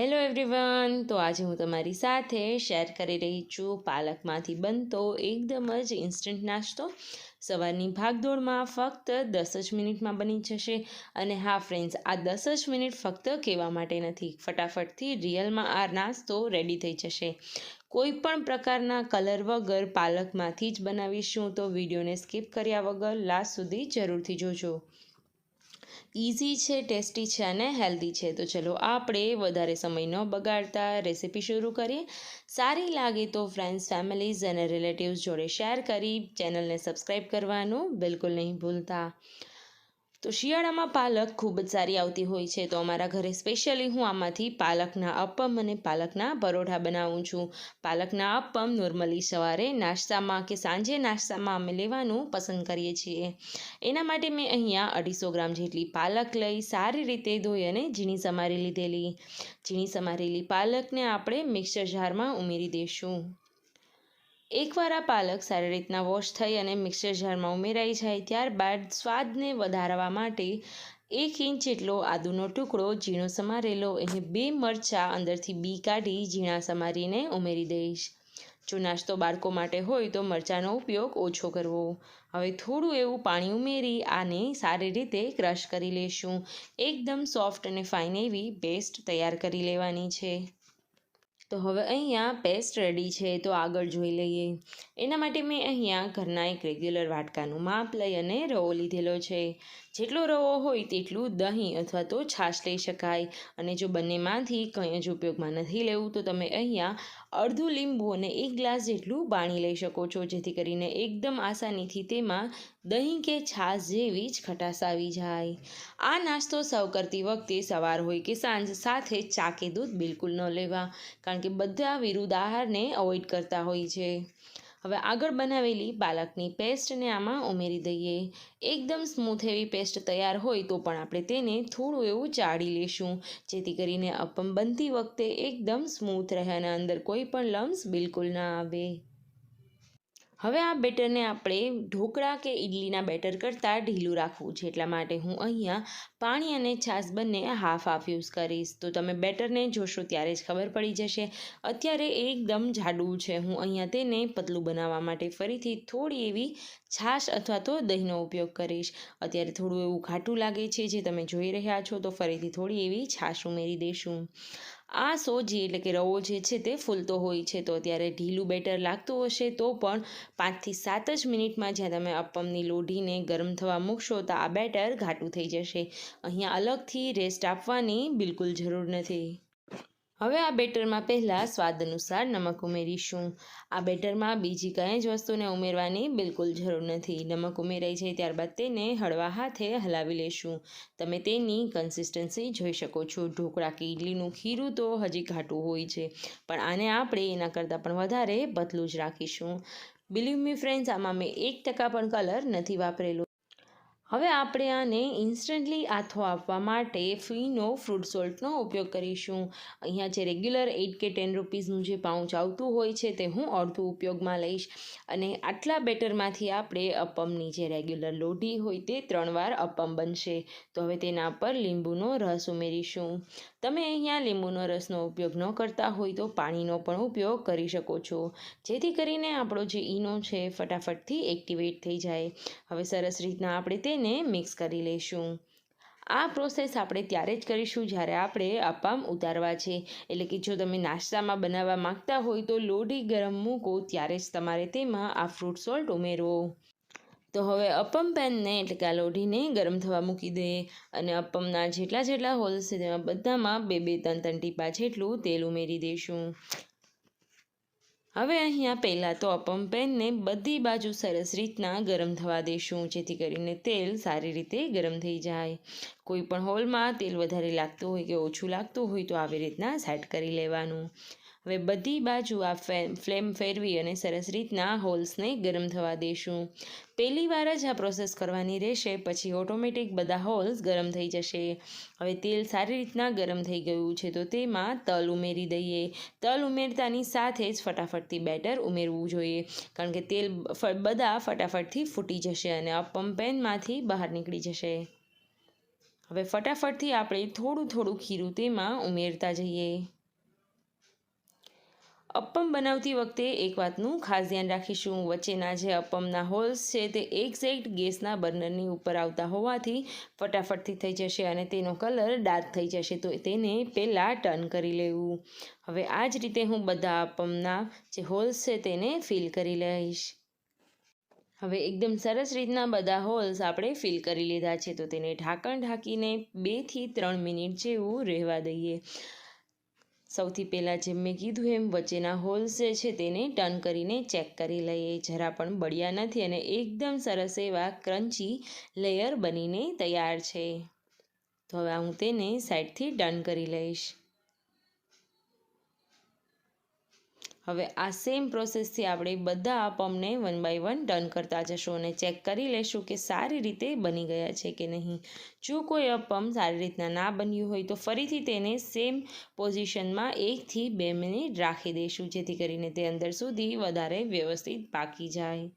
Hello everyone તો આજે હું તમારી સાથે શેર કરી રહી છું પાલકમાંથી બનતો એકદમ જ ઇન્સ્ટન્ટ નાસ્તો. સવારની ભાગદોડમાં ફક્ત દસ જ મિનિટમાં બની જશે. અને હા ફ્રેન્ડ્સ આ દસ જ મિનિટ ફક્ત કહેવા માટે નથી. ફટાફટથી રિયલમાં આ નાસ્તો રેડી થઈ જશે. કોઈ પણ પ્રકારના કલર વગર પાલકમાંથી જ બનાવીશું તો વિડીયોને સ્કીપ કર્યા વગર લાસ્ટ સુધી જરૂરથી જોજો. ઇઝી છે, ટેસ્ટી છે અને હેલ્ધી છે. તો ચલો આપણે વધારે સમય ન બગાડતા રેસીપી શરૂ કરીએ. સારી લાગે તો ફ્રેન્ડ્સ ફેમિલીઝ અને રિલેટિવ્સ જોડે શેર કરી ચેનલને સબસ્ક્રાઈબ કરવાનું બિલકુલ નહીં ભૂલતા. તો શિયાળામાં પાલક ખૂબ જ સારી આવતી હોય છે. તો અમારા ઘરે સ્પેશિયલી હું આમાંથી પાલકના અપમ અને પાલકના પરોઠા બનાવું છું. પાલકના અપમ નોર્મલી સવારે નાસ્તામાં કે સાંજે નાસ્તામાં અમે લેવાનું પસંદ કરીએ છીએ. એના માટે મેં અહીંયા અઢીસો ગ્રામ જેટલી પાલક લઈ, સારી રીતે ધોઈ અને ઝીણી સમારી લીધેલી. ઝીણી સમારેલી પાલકને આપણે મિક્સર જારમાં ઉમેરી દઈશું. એકવાર આ પાલક સારી રીતના વોશ થઈ અને મિક્સર જારમાં ઉમેરાઈ જાય ત્યારબાદ સ્વાદને વધારવા માટે એક ઇંચ જેટલો આદુનો ટુકડો ઝીણો સમારેલો એને બે મરચાં અંદરથી બી કાઢી ઝીણા સમારીને ઉમેરી દઈશ. જો નાસ્તો બાળકો માટે હોય તો મરચાંનો ઉપયોગ ઓછો કરવો. હવે થોડું એવું પાણી ઉમેરી આને સારી રીતે ક્રશ કરી લેશું. એકદમ સોફ્ટ અને ફાઇન એવી પેસ્ટ તૈયાર કરી લેવાની છે. તો હવે અહીંયા પેસ્ટ રેડી છે તો આગળ જોઈ લઈએ. એના માટે મેં અહીંયા ઘરના એક રેગ્યુલર વાટકાનું માપ લઈ અને રવો લીધેલો છે. જેટલો રવો હોય તેટલું દહીં અથવા તો છાશ લઈ શકાય. અને જો બંનેમાંથી કંઈ જ ઉપયોગમાં નથી લેવું તો તમે અહીંયા અડધું લીંબુ અને એક ગ્લાસ જેટલું બાણી લઈ શકો છો, જેથી કરીને એકદમ આસાનીથી તેમાં દહીં કે છાશ જેવી જ ખટાશ આવી જાય. આ નાસ્તો સર્વ કરતી વખતે સવાર હોય કે સાંજ, સાથે ચા કે દૂધ બિલકુલ ન લેવા, કારણ કે બધા વિરુદ્ધ આહારને અવોઇડ કરતા હોય છે. હવે આગળ બનાવેલી પાલકની પેસ્ટને આમાં ઉમેરી દઈએ. એકદમ સ્મૂથ એવી પેસ્ટ તૈયાર હોય તો પણ આપણે તેને થોડું એવું ચાળી લેશું, જેથી કરીને અપમ બનતી વખતે એકદમ સ્મૂથ રહે અને અંદર કોઈ પણ લમ્સ બિલકુલ ના આવે. હવે આ બેટરને આપણે ઢોકળા કે ઇડલીના બેટર કરતાં ઢીલું રાખવું છે. એટલા માટે હું અહીંયા પાણી અને છાશ બંને હાફ હાફ યુઝ કરીશ. તો તમે બેટરને જોશો ત્યારે જ ખબર પડી જશે. અત્યારે એકદમ જાડું છે. હું અહીંયા તેને પતલું બનાવવા માટે ફરીથી થોડી એવી છાશ અથવા તો દહીંનો ઉપયોગ કરીશ. અત્યારે થોડું એવું ઘાટું લાગે છે, જે તમે જોઈ રહ્યા છો, તો ફરીથી થોડી એવી છાશ ઉમેરી દઈશું. આ સોજી એટલે કે રવો જે છે તે ફૂલતો હોય છે, તો અત્યારે ઢીલું બેટર લાગતું હશે, તો પણ પાંચથી સાત જ મિનિટમાં જ્યાં તમે અપમની લોઢીને ગરમ થવા મૂકશો, તો આ બેટર ઘાટું થઈ જશે. અહીંયા અલગથી રેસ્ટ આપવાની બિલકુલ જરૂર નથી. હવે આ બેટરમાં પહેલાં સ્વાદ અનુસાર નમક ઉમેરીશું. આ બેટરમાં બીજી કંઈ જ વસ્તુને ઉમેરવાની બિલકુલ જરૂર નથી. નમક ઉમેરાઈ જાય ત્યારબાદ તેને હળવા હાથે હલાવી લેશું. તમે તેની કન્સિસ્ટન્સી જોઈ શકો છો. ઢોકળા કે ઇડલીનું ખીરું તો હજી ઘાટું હોય છે, પણ આને આપણે એના કરતાં પણ વધારે પતલું જ રાખીશું. બિલીવ મી ફ્રેન્ડ્સ આમાં મેં એક ટકા પણ કલર નથી વાપરેલો. હવે આપણે આને ઇન્સ્ટન્ટલી આથો આપવા માટે ફીનો ફ્રૂટ સોલ્ટનો ઉપયોગ કરીશું. અહીંયા જે રેગ્યુલર એઇટ કે ટેન રૂપીઝનું જે પાઉચ આવતું હોય છે તે હું અડધું ઉપયોગમાં લઈશ. અને આટલા બેટરમાંથી આપણે અપમની જે રેગ્યુલર લોઢી હોય તે ત્રણ વાર અપમ બનશે. તો હવે તેના પર લીંબુનો રસ ઉમેરીશું. તમે અહીંયા લીંબુનો રસનો ઉપયોગ ન કરતા હોય તો પાણીનો પણ ઉપયોગ કરી શકો છો. જેથી કરીને આપણો જે ઈનો છે ફટાફટથી એક્ટિવેટ થઈ જાય. હવે સરસ રીતના આપણે તેને મિક્સ કરી લઈશું. આ પ્રોસેસ આપણે ત્યારે જ કરીશું જ્યારે આપણે અપમ ઉતારવા છે. એટલે કે જો તમે નાસ્તામાં બનાવવા માગતા હોય તો લોઢી ગરમ મૂકો, ત્યારે જ તમારે તેમાં આ ફ્રૂટ સોલ્ટ ઉમેરવો તો હવે અપમ પેનને એટલે કે આ લોઢીને ગરમ થવા મૂકી દઈએ અને અપમના જેટલા જેટલા હોલ્સ છે તેમાં બધામાં બે બે ત્રણ ત્રણ ટીપા જેટલું તેલ ઉમેરી દઈશું. હવે અહીંયા પહેલાં તો અપમ પેનને બધી બાજુ સરસ રીતના ગરમ થવા દઈશું જેથી કરીને તેલ સારી રીતે ગરમ થઈ જાય. કોઈ પણ હોલમાં તેલ વધારે લાગતું હોય કે ઓછું લાગતું હોય તો આવી રીતના સેટ કરી લેવાનું. હવે બધી બાજુ આ ફ્લેમ ફેરવી અને સરસ રીતના હોલ્સને ગરમ થવા દઈશું પહેલી વાર જ આ પ્રોસેસ કરવાની રહેશે, પછી ઓટોમેટિક બધા હોલ્સ ગરમ થઈ જશે. હવે તેલ સારી રીતના ગરમ થઈ ગયું છે, તો તેમાં તલ ઉમેરી દઈએ. તલ ઉમેરતાની સાથે જ ફટાફટથી બેટર ઉમેરવું જોઈએ, કારણ કે તેલ બધા ફટાફટથી ફૂટી જશે અને અપમ પેનમાંથી બહાર નીકળી જશે. હવે ફટાફટથી આપણે થોડું થોડું ખીરું તેમાં ઉમેરતા જઈએ. અપ્પમ બનાવતી વખતે એક વાતનું ખાસ ધ્યાન રાખીશું. વચ્ચેના જે અપ્પમના હોલ્સ છે તે એક્ઝેક્ટ ગેસના બર્નરની ઉપર આવતા હોવાથી ફટાફટથી થઈ જશે અને તેનો કલર ડાર્ક થઈ જશે. તો તેને પહેલાં ટર્ન કરી લેવું. હવે આ જ રીતે હું બધા અપ્પમના જે હોલ્સ છે તેને ફિલ કરી લઈશ. હવે એકદમ સરસ રીતના બધા હોલ્સ આપણે ફિલ કરી લીધા છે. તો તેને ઢાંકણ ઢાંકીને બેથી ત્રણ મિનિટ જેવું રહેવા દઈએ. સૌથી પહેલાં જેમ મેં કીધું એમ વચ્ચેના હોલ્સ જે છે તેને ટર્ન કરીને ચેક કરી લઈએ. જરા પણ બળ્યા નથી અને એકદમ સરસ એવા ક્રન્ચી લેયર બનીને તૈયાર છે. તો હવે હું તેને સાઈડથી ટર્ન કરી લઈશ. હવે આ સેમ પ્રોસેસથી આપણે બધા આપમને વન બાય વન ટર્ન કરતા જશું અને ચેક કરી લેશું કે સારી રીતે બની ગયા છે કે નહીં. જો કોઈ અપમ સારી રીતના ના બન્યું હોય તો ફરીથી તેને સેમ પોઝિશનમાં એકથી બે મિનિટ રાખી દઈશું, જેથી કરીને તે અંદર સુધી વધારે વ્યવસ્થિત પાકી જાય.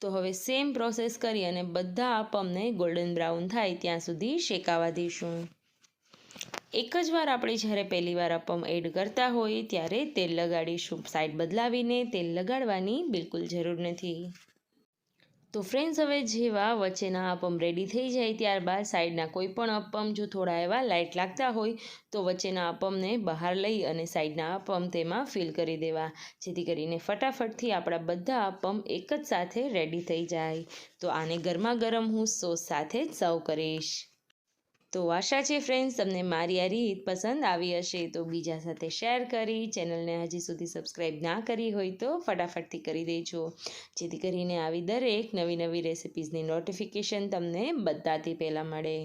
તો હવે સેમ પ્રોસેસ કરી અને બધા અપમને ગોલ્ડન બ્રાઉન થાય ત્યાં સુધી શેકાવા દઈશું. એક જ વાર આપણે જ્યારે પહેલી વાર અપમ એડ કરતા હોઈએ ત્યારે તેલ લગાડીશું સાઈડ બદલાવીને તેલ લગાડવાની બિલકુલ જરૂર નથી. તો ફ્રેન્ડ્સ હવે જેવા વચ્ચેના અપમ રેડી થઈ જાય ત્યારબાદ સાઈડના કોઈ પણ અપમ જો થોડા એવા લાઇટ લાગતા હોય તો વચ્ચેના અપમને બહાર લઈ અને સાઈડના અપમ તેમાં ફિલ કરી દેવા. જેથી કરીને ફટાફટથી આપણા બધા અપમ એક જ સાથે રેડી થઈ જાય. તો આને ગરમા ગરમ હું સોસ સાથે જ સર્વ કરીશ. તો આશા છે ફ્રેન્ડ્સ તમને મારી આ રીત પસંદ આવી હશે. તો બીજા સાથે શેર કરી ચેનલને હજી સુધી સબસ્ક્રાઈબ ના કરી હોય તો ફટાફટથી કરી દેજો. જેથી કરીને આવી દરેક નવી નવી રેસિપીઝની નોટિફિકેશન તમને બધાથી પહેલાં મળે.